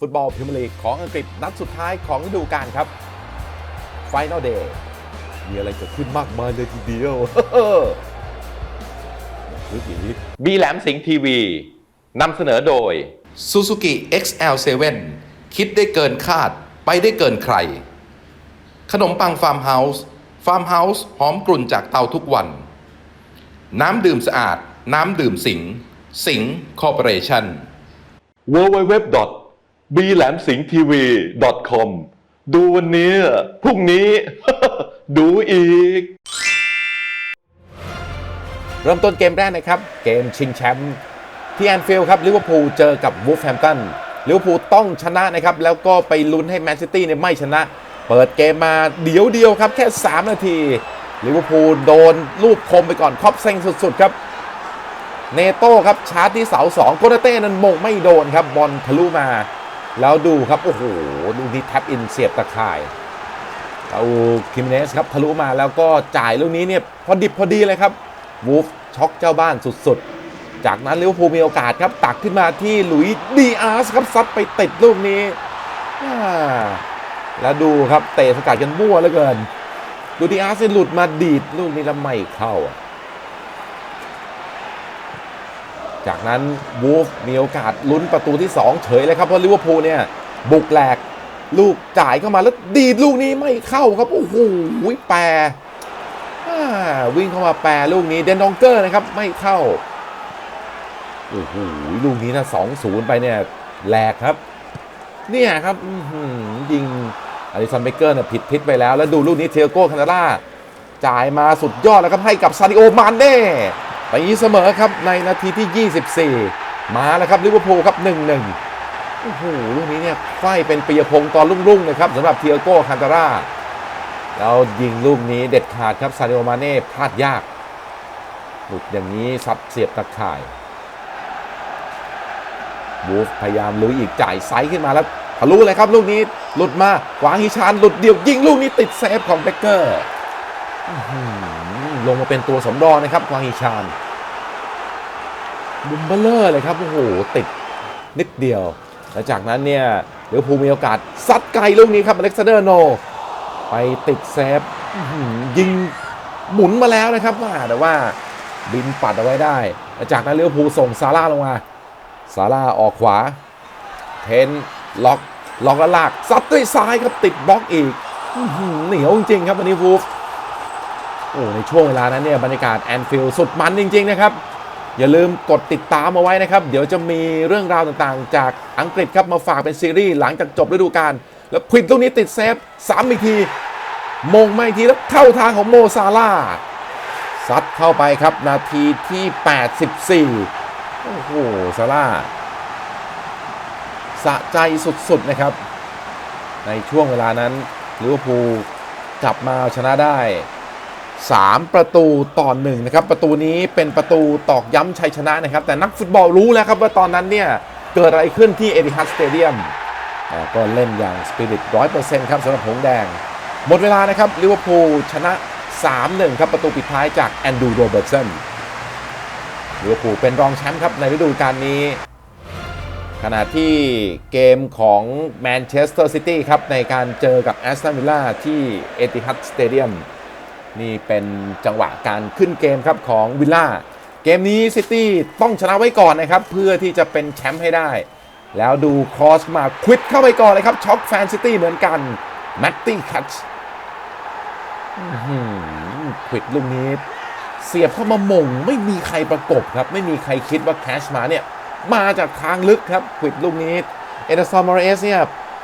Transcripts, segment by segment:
ฟุตบอลพรีเมียร์ลีกของอังกฤษนัดสุดท้ายของฤดูกาลครับ Final Day มีอะไรเกิดขึ้นมากมายเลยทีเดียววิถีบีแหลมสิงห์ทีวีนำเสนอโดย Suzuki XL7 คิดได้เกินคาดไปได้เกินใคร ขนมปังฟาร์มเฮาส์ฟาร์มเฮาส์หอมกลุ่นจากเตาทุกวัน น้ำดื่มสะอาด น้ำดื่มสิง สิงคอร์ปอเรชั่น w w w b แหลมสิงห์ทีวี com ดูวันนี้พรุ่งนี้ ดูอีก เริ่มต้นเกมแรกนะครับ เกมชิงแชมป์ที่แอนฟิลด์ครับลิเวอร์พูลเจอกับวูฟแฮมตันลิเวอร์พูลต้องชนะนะครับ แล้วก็ไปลุ้นให้แมนซิตี้เนี่ยไม่ชนะ เปิดเกมมาเดียวเดียวครับ แค่ 3 นาทีลิเวอร์พูลโดนลูกคมไปก่อนครอบเซ็งสุด ๆ ครับเนโต้ครับชาร์จที่เสาสองโกเตเต้นั้นมงไม่โดนครับบอลทะลุมา แล้วดูครับ โอ้โหลูกนี้แท็บอินเสียบตะข่ายเอาคิมเนสครับทะลุมาแล้วก็จ่ายลูกนี้เนี่ยพอดิบพอดีเลยครับวูฟช็อกเจ้าบ้านสุดๆ จากนั้นลิเวอร์พูลมีโอกาสครับตักขึ้นมาที่หลุยดีอาร์สครับซัดไปติดลูกนี้ แล้วดูครับเตะสกัดกันมั่วเหลือเกินดูดีอาร์สหลุดมาดีดลูกนี้แล้วไม่เข้าอะ จากนั้นวูฟมีโอกาสลุ้นประตูที่ 2 เฉยเลยครับ เพราะลิเวอร์พูลเนี่ย บุกแหลกลูกจ่ายเข้ามาแล้วดีดลูกนี้ไม่เข้าครับ โอ้โหแปรวิ่งเข้ามาแปรลูกนี้เดนดองเกอร์นะครับ ไม่เข้า โอ้โหลูกนี้นะ2-0ไปเนี่ยแหลกครับ เนี่ยครับยิงอลิสันเบเกอร์เนี่ยผิดทิศไปแล้ว แล้วดูลูกนี้เทโก้คานาล่าจ่ายมาสุดยอดแล้วครับให้กับซาดิโอมานเน่ ตีเสมอครับในนาทีที่ 24 มาแล้วครับลิเวอร์พูลครับ 1-1 โอ้โหลูกนี้เนี่ยไฟเป็นปียพงศ์ตอนรุ่งๆนะครับสำหรับเทียโก้คันตาร่าแล้วยิงลูกนี้เด็ดขาดครับซาดิโอมาเน่พลาดยากหลุดอย่างนี้ซัดเสียบตะข่ายบูฟพยายามลุยอีกจ่ายไซส์ขึ้นมาแล้วทะลุเลยครับลูกนี้หลุดมาขวางฮิชานหลุดเดี่ยวยิงลูกนี้ติดเซฟของเบเกอร์ ลงมาเป็นตัวสำรองนะครับควางฮิชานบุมเบลเลอร์เลยครับ โอ้โห ติดนิดเดียว แล้วจากนั้นเนี่ยเดี๋ยวภูมีโอกาสซัดไกลลูกนี้ครับอเล็กซานเดอร์โน ไปติดเซฟยิงหมุนมาแล้วนะครับว่าแต่ว่าบินปัดเอาไว้ได้ จากนั้นเลิเวอร์พูส่งซาร่าลงมาซาร่าออกขวา เทนล็อกล็อกแล้วลากซัดด้วยซ้ายครับติดบล็อกอีกเหนียวจริงครับวันนี้วูฟ โอ้ในช่วงเวลานั้นเนี่ยบรรยากาศแอนฟิลด์สุดมันจริง ๆ นะครับ อย่าลืมกดติดตามเอาไว้นะครับ เดี๋ยวจะมีเรื่องราวต่างๆ จากอังกฤษครับมาฝากเป็นซีรีส์หลังจากจบฤดูกาลแล้วควิดตรงนี้ติดเซฟซ้ำอีกทีมงไม่ทีแล้วเข้าทางของโมซาร่าซัดเข้าไปครับนาทีที่ 84 โอ้โหซาร่าสะใจสุด ๆ นะครับ ในช่วงเวลานั้นลิเวอร์พูลกลับมาเอาชนะได้ 3 ประตูต่อหนึ่งนะครับประตูนี้เป็นประตูตอกย้ำชัยชนะนะครับ แต่นักฟุตบอลรู้แล้วครับว่าตอนนั้นเนี่ย เกิดอะไรขึ้นที่เอติฮัดสเตเดียมก็เล่นอย่างสปิริตร้อยเปอร์เซ็นต์ครับสำหรับหงแดง หมดเวลานะครับลิเวอร์พูลชนะ 3-1 ครับประตูปิดท้ายจากแอนดูโรเบิร์ตสันลิเวอร์พูลเป็นรองแชมป์ครับในฤดูกาลนี้ ขณะที่เกมของแมนเชสเตอร์ซิตี้ครับในการเจอกับแอสตันวิลล่าที่เอติฮัดสเตเดียม นี่เป็นจังหวะการขึ้นเกมครับของวิลล่าเกมนี้ซิตี้ต้องชนะไว้ก่อนนะครับเพื่อที่จะเป็นแชมป์ให้ได้ แล้วดูครอสมาควิดเข้าไปก่อนเลยครับช็อกแฟนซิตี้เหมือนกันแมตตี้คัตช์ควิดลูกนี้เสียบเข้ามามงไม่มีใครประกบครับ ไม่มีใครคิดว่าแคชมาเนี่ย มาจากทางลึกครับควิดลูกนี้เอเดอร์ซอนมอร์เอสเนี่ย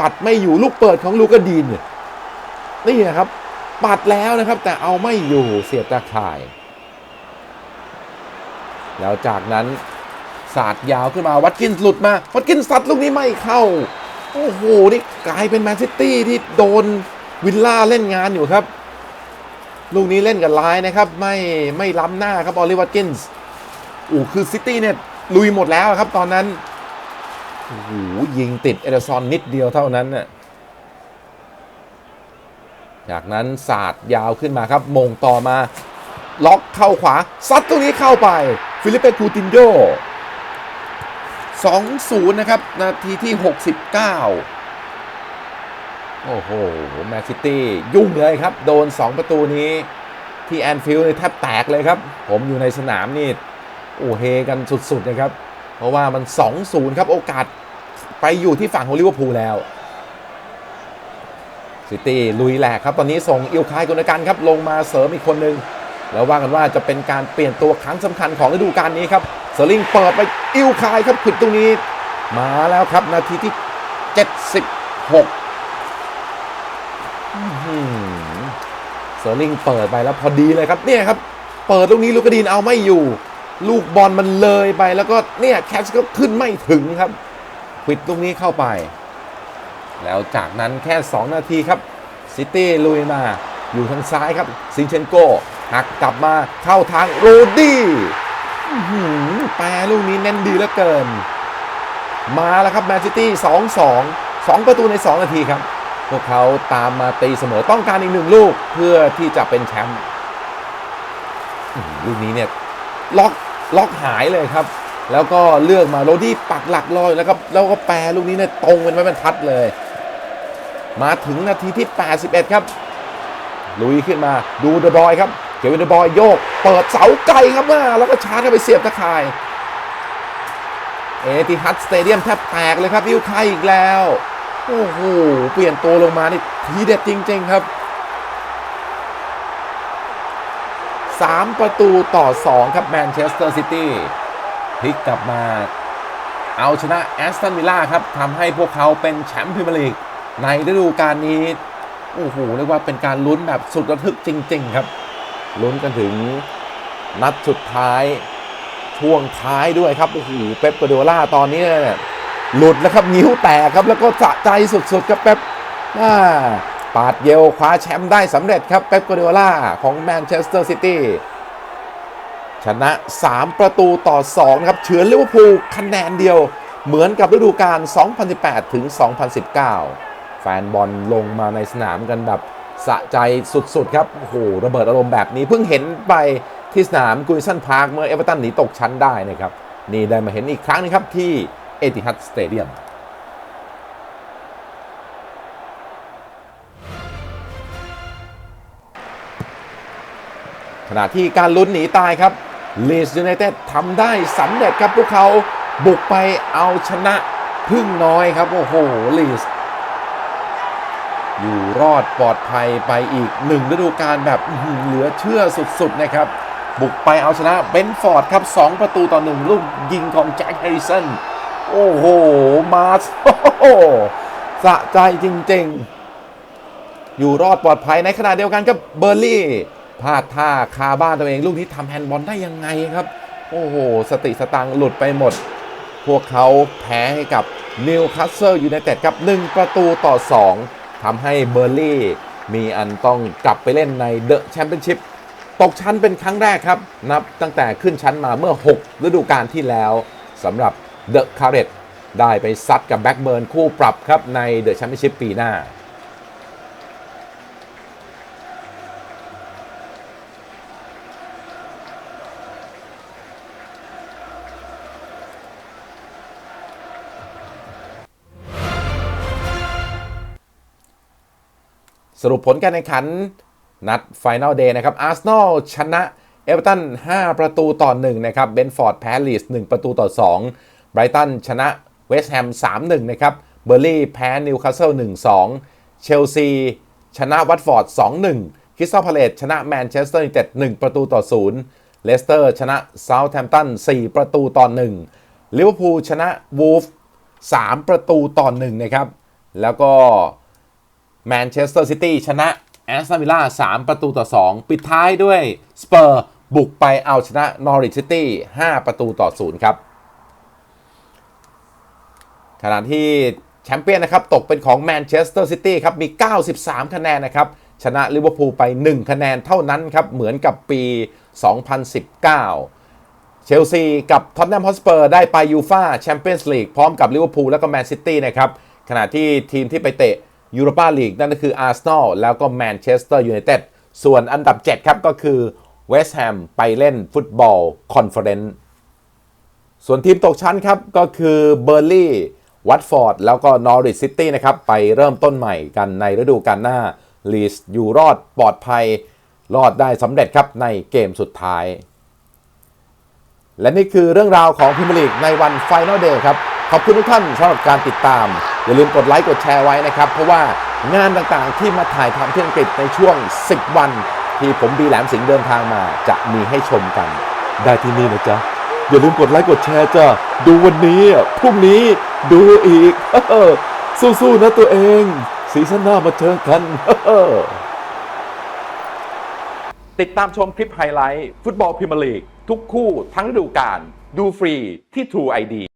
ปัดไม่อยู่ลูกเปิดของลูกาดีนเนี่ยนี่นะครับ ปัดแล้วนะครับ แต่เอาไม่อยู่เสียบตาข่าย แล้วจากนั้นสาดยาวขึ้นมาวัดกินส์หลุดมา วัดกินส์ซัดลูกนี้ไม่เข้า โอ้โห นี่กลายเป็นแมนซิตี้ที่โดนวิลล่าเล่นงานอยู่ครับ ลูกนี้เล่นกับไลน์นะครับ ไม่ไม่ล้ำหน้าครับออลิวัตกินส์โอ้คือซิตี้เนี่ยลุยหมดแล้วครับตอนนั้นโอ้โหยิงติดเอเดอร์ซอนนิดเดียวเท่านั้นน่ะ จากนั้นศาสตร์ยาวขึ้นมาครับ มงต่อมา ล็อกเข้าขวา ซัดตรงนี้เข้าไป ฟิลิปเปคูตินโย2-0 นะครับ นาทีที่ 69 โอ้โห แมนซิตี้ ยุ่งเลยครับ โดน 2 ประตูนี้ ที่แอนฟิลด์แทบแตกเลยครับ ผมอยู่ในสนามนี่ โอ้เฮกันสุดๆนะครับ เพราะว่ามัน 2-0 ครับ โอกาสไปอยู่ที่ฝั่งของลิเวอร์พูลแล้ว ซิตี้ลุยแหลกครับ ตอนนี้ส่งอิลคายกุนกันครับลงมาเสริมอีกคนหนึ่งแล้วว่ากันว่าจะเป็นการเปลี่ยนตัวครั้งสำคัญของฤดูกาลนี้ครับเซอร์ลิงเปิดไปอิลคายครับผิดตรงนี้ มาแล้วครับนาทีที่ 76อื้อหือเซอร์ลิงเปิดไปแล้วพอดีเลยครับเนี่ยครับ เปิดตรงนี้ลูกกระดินเอาไม่อยู่ ลูกบอลมันเลยไปแล้วก็เนี่ยแคชก็ขึ้นไม่ถึงครับปิดตรงนี้เข้าไป แล้วจากนั้นแค่ 2 นาทีครับซิตี้ลุยมาอยู่ทางซ้ายครับซินเชนโกหักกลับมาเข้าทางโรดี้แปรลูกนี้เน้นดีเหลือเกิน มาแล้วครับแมนซิตี้2 2 2ประตูใน 2 นาทีครับ พวกเขาตามมาตีเสมอต้องการอีกหนึ่งลูกเพื่อที่จะเป็นแชมป์ลูกนี้เนี่ยล็อกล็อกหายเลยครับ แล้วก็เลือกมาโรดี้ปักหลักลอยแล้วก็แล้วก็แปรลูกนี้เนี่ยตรงเป็นไม้บรรทัดเลย มาถึงนาทีที่ 81 ครับ ลุยขึ้นมาดูเดอะบอยครับ เกวินเดอะบอยโยก เปิดเสาไกลครับมาแล้วก็ชาร์จเข้าไปเสียบตะข่าย เอติฮัดสเตเดียมแทบแตกเลยครับอิวไคายอีกแล้ว โอ้โห เปลี่ยนตัวลงมานี่ทีเด็ดจริง ๆ ครับ 3 ประตูต่อ 2 ครับแมนเชสเตอร์ซิตี้พลิกกลับมาเอาชนะแอสตันวิลล่าครับทำให้พวกเขาเป็นแชมป์พรีเมียร์ลีก ในฤดูกาลนี้โอ้โหเรียกว่าเป็นการลุ้นแบบสุดระทึกจริง ๆ ครับ ลุ้นกันถึงนัดสุดท้ายช่วงท้ายด้วยครับโอ้โหเป๊ปกวาร์ดิโอล่าตอนนี้เนี่ยหลุดแล้วครับนิ้วแตกครับแล้วก็สะใจสุดๆครับเป๊ปอ่าปาดเยลคว้าแชมป์ได้สำเร็จครับเป๊ปกวาร์ดิโอล่าของแมนเชสเตอร์ซิตี้ชนะ 3 ประตูต่อ 2 ครับเฉือนลิเวอร์พูลคะแนนเดียวเหมือนกับฤดูกาล2018 ถึง 2019 แฟนบอลลงมาในสนามกันแบบสะใจสุดๆ ครับ โอ้โห ระเบิดอารมณ์แบบนี้เพิ่งเห็นไปที่สนามกุยสันพาร์คเมื่อเอเวอร์ตันหนีตกชั้นได้นะครับ นี่ได้มาเห็นอีกครั้งนึงครับที่เอติฮัดสเตเดียมขณะที่การลุ้นหนีตายครับลีสยูไนเต็ดทำได้สำเร็จครับพวกเขาบุกไปเอาชนะพึ่งน้อยครับ โอ้โหลีส อยู่รอดปลอดภัยไปอีกหนึ่งฤดูกาลแบบเหลือเชื่อสุดๆนะครับ บุกไปเอาชนะเบนฟอร์ดครับ 2 ประตูต่อหนึ่งลูกยิงของแจ็คแฮร์ริสันโอ้โห มาสโอ้โหสะใจจริงๆ อยู่รอดปลอดภัยในขณะเดียวกันกับเบอร์ลี่พลาดท่าคาบ้านตัวเอง ลูกนี้ทำแฮนด์บอลได้ยังไงครับ โอ้โห สติสตังค์หลุดไปหมด พวกเขาแพ้ให้กับนิวคาสเซิลยูไนเต็ดครับ 1 ประตูต่อ 2 ทำให้เบอร์ลี่มีอันต้องกลับไปเล่นในเดอะแชมเปี้ยนชิพตกชั้นเป็นครั้งแรกครับ นับตั้งแต่ขึ้นชั้นมาเมื่อ 6 ฤดูกาลที่แล้วสำหรับเดอะคาร์เรตได้ไปซัดกับแบ็กเบิร์นคู่ปรับครับในเดอะแชมเปี้ยนชิพปีหน้า สรุปผลการแข่งขัน นัดไฟน a ลเดย์นะครับอาร์เซนอลชนะเอเวอร์ตัน 5 ประตูต่อ 1 นะครับเบนฟอร์ดแพ้ลีส1ประตูต่อ 2 ไบรตันชนะเวสต์แฮม 3-1 นะครับ เบอร์ลี่แพ้นิวคาสเซิล 1-2 เชลซี ชนะวัตฟอร์ด 2-1 คริสตัลพาเลตชนะแมนเชสเตอร์ยูไนเต็ด 1 ประตูต่อ 0 เลสเตอร์ชนะเซาท์แฮมป์ตัน 4 ประตูต่อ 1 ลิเวอร์พูลชนะวูฟ 3 ประตูต่อ 1 นะครับ แล้วก็ แมนเชสเตอร์ซิตี้ชนะแอสตันวิลล่า3ประตูต่อ 2 ปิดท้ายด้วยสเปอร์บุกไปเอาชนะนอริ c ซิตี้5ประตูต่อ0ครับขณะที่แชมเปี้ยนนะครับ ตกเป็นของแมนเชสเตอร์ซิตี้ครับ มี 93 คะแนนนะครับ ชนะลิเวอร์พูลไป 1 คะแนนเท่านั้นครับ เหมือนกับปี 2019 เชลซีกับท็อตแนมฮอสเปอร์ได้ไปยูฟาแชมเปี้ยนส์ลีกพร้อมกับลิเวอร์พูลแล้วก็แมนซิตี้นะครับ ขณะที่ทีมที่ไปเตะ ยูโรปาลีกนั่นก็คืออาร์เซนอลแล้วก็แมนเชสเตอร์ยูไนเต็ดส่วนอันดับ 7 ครับ ก็คือเวสต์แฮมไปเล่นฟุตบอลคอนเฟอเรนซ์ส่วนทีมตกชั้นครับ ก็คือเบอร์ลี่วัตฟอร์ดแล้วก็นอริ c ซิตี้นะครับ ไปเริ่มต้นใหม่กันในฤดูกาลหน้าลีสอยู่รอดปลอดภัย รอดได้สำเร็จครับในเกมสุดท้าย และนี่คือเรื่องราวของพิมยร์ลีกในวันไฟน a ลเดย์ครับ ขอบคุณทุกท่านสำหรับการติดตาม อย่าลืมกดไลค์กดแชร์ไว้นะครับ เพราะว่างานต่างๆที่มาถ่ายทำที่อังกฤษในช่วง 10 วัน ที่ผมบีแหลมสิงห์เดินทางมาจะมีให้ชมกัน ได้ที่นี่นะจ๊ะ อย่าลืมกดไลค์กดแชร์จ้ะดูวันนี้พรุ่งนี้ดูอีกสู้ๆนะตัวเองสีสันหน้ามาเจอกัน ติดตามชมคลิปไฮไลท์ ฟุตบอลพรีเมียร์ลีก ทุกคู่ทั้งฤดูกาลดูฟรีที่ True ID